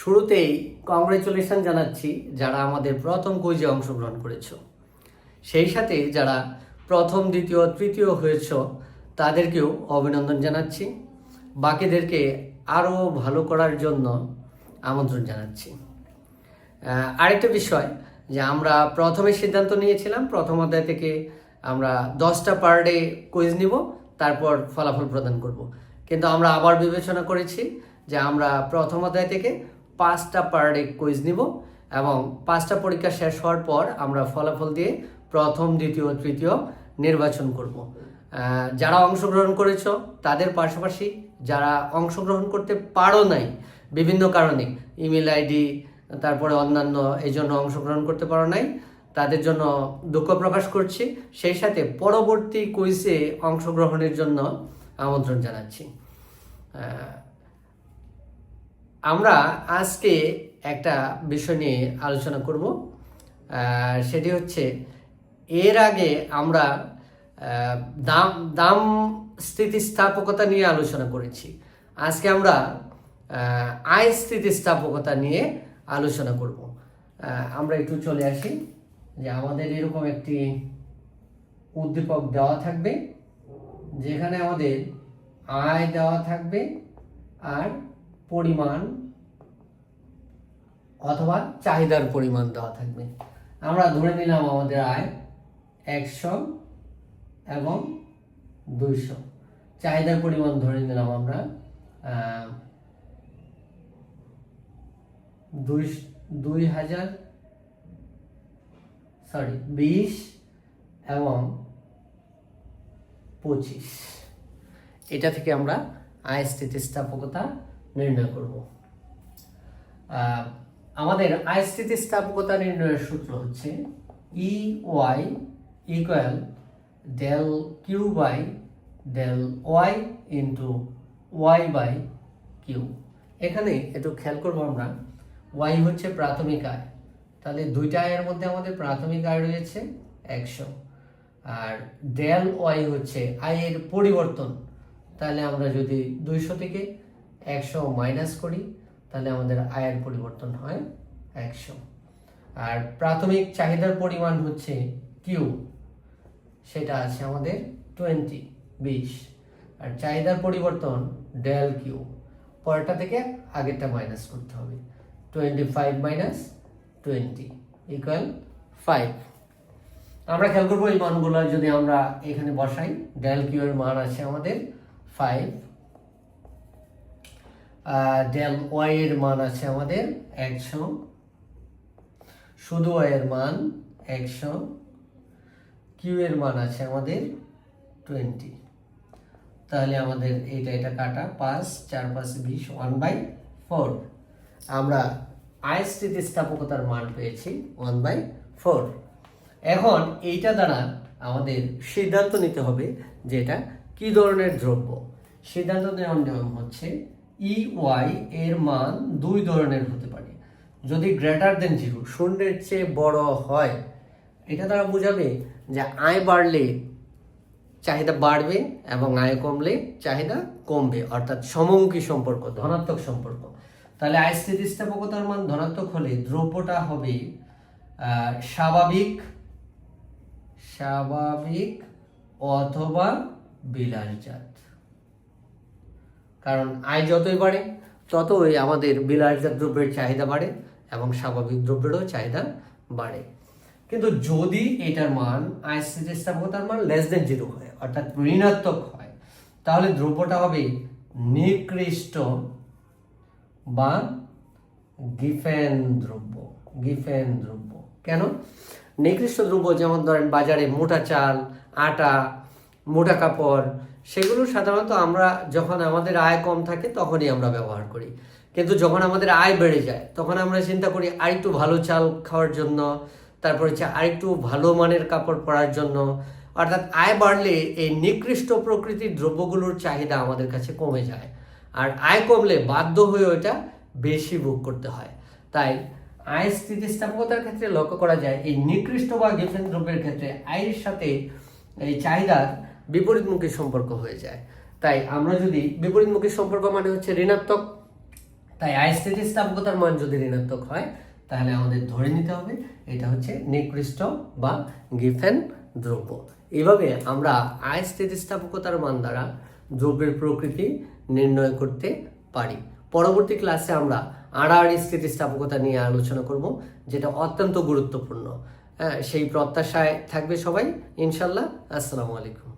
শুরুতেই কংগ্রেচুলেশন জানাচ্ছি যারা আমাদের প্রথম কুইজে অংশগ্রহণ করেছ। সেই সাথে যারা প্রথম, দ্বিতীয়, তৃতীয় হয়েছ, তাদেরকেও অভিনন্দন জানাচ্ছি। বাকিদেরকে আরও ভালো করার জন্য আমন্ত্রণ জানাচ্ছি। আরেকটা বিষয় যে আমরা প্রথমে সিদ্ধান্ত নিয়েছিলাম, প্রথম অধ্যায় থেকে আমরা দশটা পার ডে কুইজ নিব, তারপর ফলাফল প্রদান করব। কিন্তু আমরা আবার বিবেচনা করেছি যে আমরা প্রথম অধ্যায় থেকে পাঁচটা পার ডে কুইজ নিব এবং পাঁচটা পরীক্ষা শেষ হওয়ার পর আমরা ফলাফল দিয়ে প্রথম, দ্বিতীয়, তৃতীয় নির্বাচন করব। যারা অংশগ্রহণ করেছ তাদের পাশাপাশি যারা অংশগ্রহণ করতে পারো নাই বিভিন্ন কারণে ইমেল আইডি তারপরে অন্যান্য এই জন্য অংশগ্রহণ করতে পারো নাই, তাদের জন্য দুঃখ প্রকাশ করছি। সেই সাথে পরবর্তী কুইজে অংশগ্রহণের জন্য আমন্ত্রণ জানাচ্ছি। আমরা আজকে একটা বিষয় নিয়ে আলোচনা করব। সেটি হচ্ছে এর আগে আমরা দাম দাম স্থিতিস্থাপকতা নিয়ে আলোচনা করেছি। আজকে আমরা আয় স্থিতিস্থাপকতা নিয়ে আলোচনা করব। আমরা একটু চলে আসি যে আমাদের এরকম একটি উদ্দীপক দেওয়া থাকবে, যেখানে আমাদের আয় দেওয়া থাকবে আর পরিমাণ অথবা চাহিদার পরিমাণ দেওয়া থাকবে। আমরা ধরে নিলাম আমাদের আয় একশো এবং দুইশো। চাহিদার পরিমাণ ধরে নিলাম আমরা দুই দুই হাজার সরি বিশ এবং পঁচিশ। এটা থেকে আমরা আয় স্থিতিস্থাপকতা নির্ণয় করব। আমাদের আয় স্থিতিস্থাপকতা নির্ণয়ের সূত্র হচ্ছে E Y equal del Q by del Y into Y by Q এখানে একটু খেয়াল করব আমরা। ওয়াই হচ্ছে প্রাথমিক আয়। তাহলে দুইটা আয়ের মধ্যে আমাদের প্রাথমিক আয় রয়েছে একশো। আর ডেল ওয়াই হচ্ছে আয়ের পরিবর্তন। তাহলে আমরা যদি দুইশো থেকে একশো মাইনাস করি, তাহলে আমাদের আয়ের পরিবর্তন হয় একশো। আর প্রাথমিক চাহিদার পরিমাণ হচ্ছে কিউ, সেটা আছে আমাদের টোয়েন্টি, বিশ। আর চাহিদার পরিবর্তন ডেল কিউ, পরেরটা থেকে আগেরটা মাইনাস করতে হবে। Twenty five minus twenty equal five আমরা খেয়াল করব এই মানগুলো যদি আমরা এখানে বসাই, ডেল কিউ এর মান আছে আমাদের ফাইভ ডেল ওয়াই এর মান আছে আমাদের একশো। শুধু ওয়াই এর মান একশো। কিউ এর মান আছে আমাদের টোয়েন্টি তাহলে আমাদের এইটা, এটা কাটা পাঁচ, চার পাঁচ, বিশ ওয়ান বাই ফোর আমরা আয় স্থিতিস্থাপকতার মান পেয়েছি ওয়ান বাই ফোর এখন এইটা দ্বারা আমাদের সিদ্ধান্ত নিতে হবে যে এটা কি ধরনের দ্রব্য। সিদ্ধান্ত নেওয়ার নিয়ম হচ্ছে ই ওয়াই এর মান দুই ধরনের হতে পারে। যদি গ্রেটার দেন জিরো শূন্যের চেয়ে বড় হয়, এটা তারা বোঝাবে যে আয় বাড়লে চাহিদা বাড়বে এবং আয় কমলে চাহিদা কমবে, অর্থাৎ সমমুখী সম্পর্ক, ধনাত্মক সম্পর্ক। তাহলে আয় স্থিতিস্থাপকতার মান ধনাত্মক হলে দ্রব্যটা হবে স্বাভাবিক স্বাভাবিক অথবা বিলাসজাত। কারণ আয় যতই বাড়ে, ততই আমাদের বিলাসজাত দ্রব্যের চাহিদা বাড়ে এবং স্বাভাবিক দ্রব্যেরও চাহিদা বাড়ে। কিন্তু যদি এটার মান আয় স্থিতিস্থাপকতার মান লেস দেন জিরো হয়, অর্থাৎ ঋণাত্মক হয়, তাহলে দ্রব্যটা হবে নিকৃষ্ট বা গিফেন দ্রব্য। গিফেন দ্রব্য। কেন? নিকৃষ্ট দ্রব্য যেমন ধরেন বাজারে মোটা চাল, আটা মোটা কাপড়, সেগুলো সাধারণত আমরা যখন আমাদের আয় কম থাকে তখনই আমরা ব্যবহার করি। কিন্তু যখন আমাদের আয় বেড়ে যায়, তখন আমরা চিন্তা করি আরেকটু ভালো চাল খাওয়ার জন্য, তারপর হচ্ছে আরেকটু ভালো মানের কাপড় পরার জন্য। অর্থাৎ আয় বাড়লে এই নিকৃষ্ট প্রকৃতির দ্রব্যগুলোর চাহিদা আমাদের কাছে কমে যায়। আর আয় কমলে বাধ্য হয়ে ওইটা বেশি ভোগ করতে হয়। তাই আয় স্থিতিস্থাপকতার ক্ষেত্রে লক্ষ্য করা যায়, এই নিকৃষ্ট বা গেফেন দ্রব্যের ক্ষেত্রে আয়ের সাথে এই চাহিদার বিপরীতমুখী সম্পর্ক হয়ে যায়। তাই আমরা যদি বিপরীতমুখী সম্পর্ক মানে হচ্ছে ঋণাত্মক, তাই আইস্থিতিস্থাপকতার মান যদি ঋণাত্মক হয়, তাহলে আমাদের ধরে নিতে হবে, এটা হচ্ছে নিকৃষ্ট বা গিফেন দ্রব্য। এভাবে আমরা আইস্থিতিস্থাপকতার মান দ্বারা দ্রব্যের প্রকৃতি নির্ণয় করতে পারি। পরবর্তী ক্লাসে আমরা আড়াআড়ি স্থিতিস্থাপকতা নিয়ে আলোচনা করব, যেটা অত্যন্ত গুরুত্বপূর্ণ। হ্যাঁ সেই প্রত্যাশায় থাকবে সবাই। ইনশাল্লাহ আসসালামু আলাইকুম।